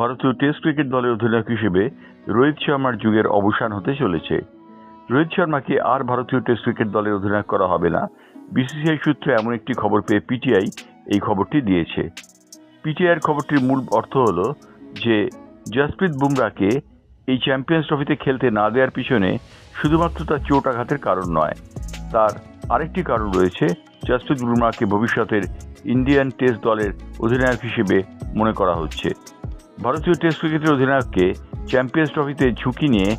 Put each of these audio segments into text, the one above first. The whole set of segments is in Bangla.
ভারতীয় টেস্ট ক্রিকেট দলের অধিনায়ক হিসেবে রোহিত শর্মার যুগের অবসান হতে চলেছে। রোহিত শর্মাকে আর ভারতীয় টেস্ট ক্রিকেট দলের অধিনায়ক করা হবে না। বিসিসিআই সূত্রে এমন একটি খবর পেয়ে পিটিআই এই খবরটি দিয়েছে। পিটিআইয়ের খবরটির মূল অর্থ হল যে, জসপ্রীত বুমরাকে এই চ্যাম্পিয়ন্স ট্রফিতে খেলতে না দেওয়ার পিছনে শুধুমাত্র তার চোট আঘাতের কারণ নয়, তার আরেকটি কারণ রয়েছে জসপ্রীত বুমরাকে ভবিষ্যতের ইন্ডিয়ান টেস্ট দলের অধিনায়ক হিসেবে মনে করা হচ্ছে। ভারতীয় টেস্ট ক্রিকেটের অধিনায়ককে চ্যাম্পিয়ন্স ট্রফিতে ঝুঁকি নিয়ে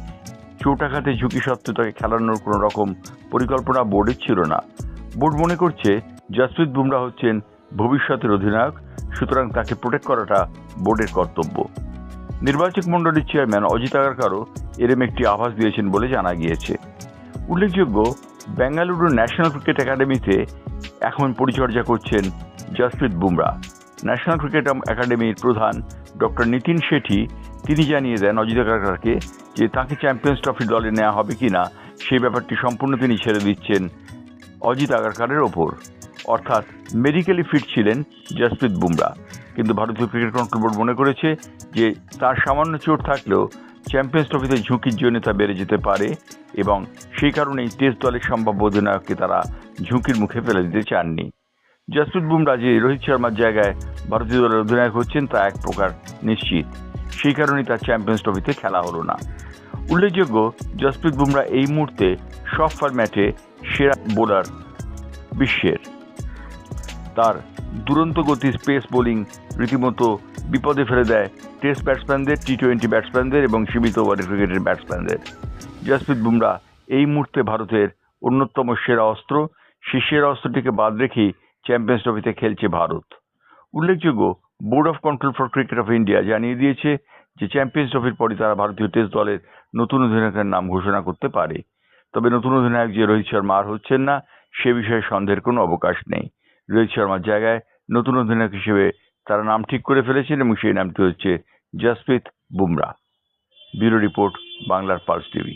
চোট আঘাতে ঝুঁকি সত্ত্বেও তাকে খেলানোর কোনো রকম পরিকল্পনা বোর্ডের ছিল না। বোর্ড মনে করছে জসপ্রীত বুমরা হচ্ছেন ভবিষ্যতের অধিনায়ক, সুতরাং তাকে প্রোটেক্ট করাটা বোর্ডের কর্তব্য। নির্বাচক মণ্ডলীর চেয়ারম্যান অজিত আগারকারও এরম একটি আভাস দিয়েছেন বলে জানা গিয়েছে। উল্লেখযোগ্য বেঙ্গালুরু ন্যাশনাল ক্রিকেট একাডেমিতে এখন পরিচর্যা করছেন জসপ্রীত বুমরা ন্যাশনাল ক্রিকেট একাডেমির প্রধান ডক্টর নিতিন শেঠি, তিনি জানিয়ে দেন অজিত আগারকারকে যে তাকে চ্যাম্পিয়ন্স ট্রফি দলে নেওয়া হবে কি না সেই ব্যাপারটি সম্পূর্ণ তিনি ছেড়ে দিচ্ছেন অজিত আগারকারের ওপর। অর্থাৎ মেডিকেলি ফিট ছিলেন জসপ্রীত বুমরা। কিন্তু ভারতীয় ক্রিকেট কন্ট্রোল বোর্ড মনে করেছে যে তার সামান্য চোট থাকলেও চ্যাম্পিয়ন্স ট্রফিতে ঝুঁকির জন্য তা বেড়ে যেতে পারে এবং সেই কারণেই টেস্ট দলের সম্ভাব্য অধিনায়ককে তারা ঝুঁকির মুখে ফেলে দিতে চাননি। জসপ্রীত বুমরা যে রোহিত শর্মার জায়গায় ভারতীয় দলের অধিনায়ক হচ্ছেন, তা এক প্রকার নিশ্চিত। সেই কারণেই তার চ্যাম্পিয়ন্স ট্রফিতে খেলা হলো না। উল্লেখযোগ্য, জসপ্রীত বুমরা এই মুহূর্তে সব ফরম্যাটে সেরা বোলার বিশ্বের। তার দুরন্ত গতি স্পেস বোলিং রীতিমতো বিপদে ফেলে দেয় টেস্ট ব্যাটসম্যানদের টি টোয়েন্টি ব্যাটসম্যানদের এবং সীমিত ওভারের ক্রিকেটের ব্যাটসম্যানদের জসপ্রীত বুমরা এই মুহূর্তে ভারতের অন্যতম সেরা অস্ত্র। সেই সেরা অস্ত্রটিকে বাদ রেখেই চ্যাম্পিয়ন্স ট্রফিতে খেলছে ভারত। উল্লেখযোগ্য board of control for cricket of India জানিয়ে দিয়েছে যে চ্যাম্পিয়ন্স ট্রফির পরই তারা ভারতীয় টেস্ট দলের নতুন অধিনায়কের নাম ঘোষণা করতে পারে। তবে নতুন অধিনায়ক যে রোহিত শর্মা আর হচ্ছেন না, সে বিষয়ে সন্দেহের কোনো অবকাশ নেই। রোহিত শর্মার জায়গায় নতুন অধিনায়ক হিসেবে তারা নাম ঠিক করে ফেলেছেন এবং সেই নামটি হচ্ছে জসপ্রীত বুমরা ব্যুরো রিপোর্ট, বাংলার পালস টিভি